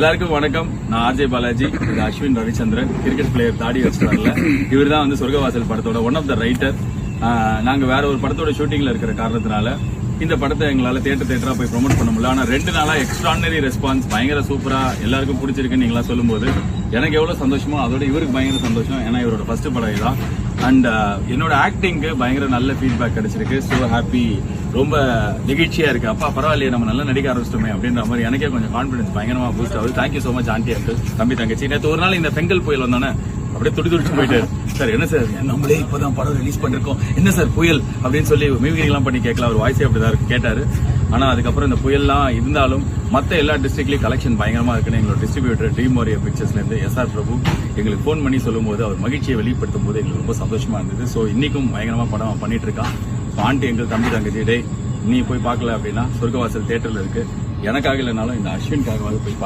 எல்லாருக்கும் வணக்கம். நான் ஆர்ஜே பாலாஜி இது அஸ்வின் ரவிச்சந்திரன் கிரிக்கெட் பிளேயர் தாடி வச்சுட்டார்ல இவர் தான் வந்து சொர்க்கவாசல் படத்தோட ஒன் ஆஃப் த ரைட்டர் நாங்கள் வேற ஒரு படத்தோட ஷூட்டிங்ல இருக்கிற காரணத்தினால இந்த படத்தை எங்களால் தேட்டர் தேட்டராக போய் ப்ரொமோட் பண்ண முடியல. ஆனால் ரெண்டு நாளாக எக்ஸ்ட்ரானரி ரெஸ்பான்ஸ் பயங்கர சூப்பராக எல்லாருக்கும் பிடிச்சிருக்குன்னு நீங்களா சொல்லும்போது எனக்கு எவ்வளோ சந்தோஷமோ அதோட இவருக்கு பயங்கர சந்தோஷம். ஏன்னா இவரோட ஃபர்ஸ்ட் படம் இதுதான். அண்ட் என்னோட ஆக்டிங்க்கு பயங்கர நல்ல ஃபீட்பேக் கிடைச்சிருக்கு. ஸோ ஹாப்பி ரொம்ப நெகிழ்ச்சியா இருக்கு. அப்பா பரவாயில்லையே நம்ம நல்லா நடிக்க ஆரம்பிச்சிட்டோமே அப்படின்ற மாதிரி எனக்கே கொஞ்சம் கான்ஃபிடன்ஸ் பயங்கரமா பூஸ்ட் ஆகுது. Thank you so much aunty uncle தம்பி தங்கச்சி. நேற்று ஒரு நாள் இந்த செங்கல் புயல் வந்தோன்னே அப்படியே துடி துடிச்சு போயிட்டாரு. சார் என்ன சார்? நம்மளே இப்பதான் படம் ரிலீஸ் பண்ணிருக்கோம். என்ன சார் புயல்? அப்படின்னு சொல்லி மியூசிக் எல்லாம் பண்ணி கேட்கல. அவர் வாய்ஸே அப்படிதான் இருக்கு கேட்டாரு. ஆனா அதுக்கப்புறம் இந்த புயல்லாம் இருந்தாலும் மற்ற எல்லா டிஸ்ட்ரிக்ட்லயும் கலெக்ஷன் பயங்கரமா இருக்குன்னு எங்களோட டிஸ்ட்ரிபியூட்டர் ட்ரீம் வாரியர் பிக்சர்ஸ்ல இருந்து எஸ் ஆர் பிரபு எங்களுக்கு ஃபோன் பண்ணி சொல்லும்போது அவர் மகிழ்ச்சியை வெளிப்படுத்தும் போது எங்களுக்கு ரொம்ப சந்தோஷமா இருந்தது. ஸோ இன்னைக்கும் பயங்கரமா படம் அவன் பண்ணிட்டு இருக்கான். பாண்டு எங்கள் தம்பி தங்கச்சி நீ போய் பார்க்கல அப்படின்னா சொர்க்கவாசல் தேட்டரில் இருக்கு. எனக்காக இல்லைனாலும் இந்த அஸ்வின்காகவாவது போய் பார்க்க